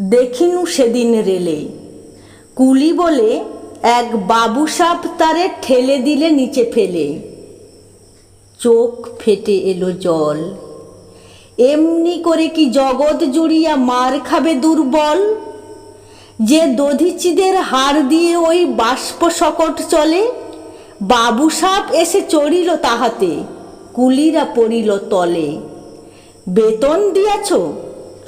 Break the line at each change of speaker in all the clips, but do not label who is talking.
দেখিনু সেদিন রেলে। কুলি বলে, এক বাবু সাপ তারে ঠেলে দিলে নিচে ফেলে। চোখ ফেটে এলো জল। এমনি করে কি জগৎ জুড়িয়া মার খাবে দুর্বল? যে দধিচিদের হাড় দিয়ে ওই বাষ্প সকট চলে, বাবু সাপ এসে চড়িল তাহাতে, কুলিরা পড়িল তলে। বেতন দিয়াছ?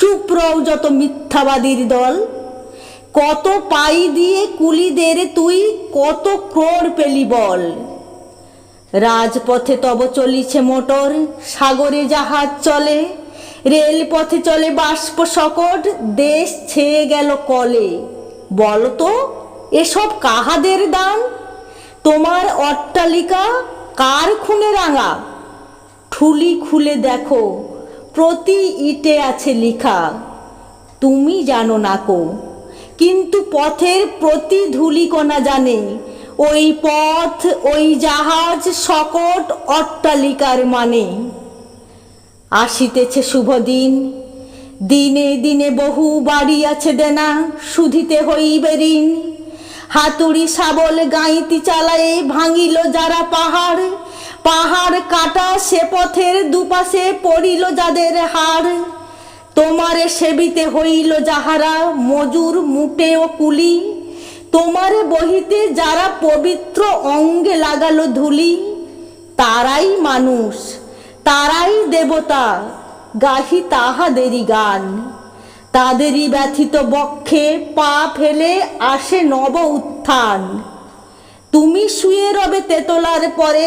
চুপ রও যত মিথ্যাবাদীর দল, কত পাই দিয়ে কুলিদের তুই কত ক্রোড় পেলি বল। রাজপথে তব চলিছে মোটর, সাগরে জাহাজ চলে, রেলপথে চলে বাষ্প সকট দেশ ছেয়ে গেল কলে। বলতো, এসব কাহাদের দান? তোমার অট্টালিকা কার খুনে রাঙা? ঠুলি খুলে দেখো প্রতি ইটে আছে লিখা। তুমি জানো না কো। কিন্তু পথের প্রতি ধূলিকণা জানে। ওই পথ, ওই জাহাজ, সকট অট্টালিকার মানে। আসিতেছে শুভ দিন। দিনে দিনে বহু বাড়ি আছে দেনা শুধিতে হইবে ঋণ। হাতুড়ি, শাবল গাঁইতি চালায়ে ভাঙিল যারা পাহাড়। পাহাড় কাটা সে পথের দুপাশে পড়িল যাদের হাড়। তোমারে সেবিতে হইল যাহারা মজুর মুটে ও কুলি। তোমারে বহিতে যারা পবিত্র অঙ্গে লাগালো ধুলি। তারাই মানুষ, তারাই দেবতা, গাহি তাহাদেরই গান। তাদেরই ব্যথিত বক্ষে পা ফেলে আসে নব উত্থান। তুমি শুয়ে রবে তেতলার পরে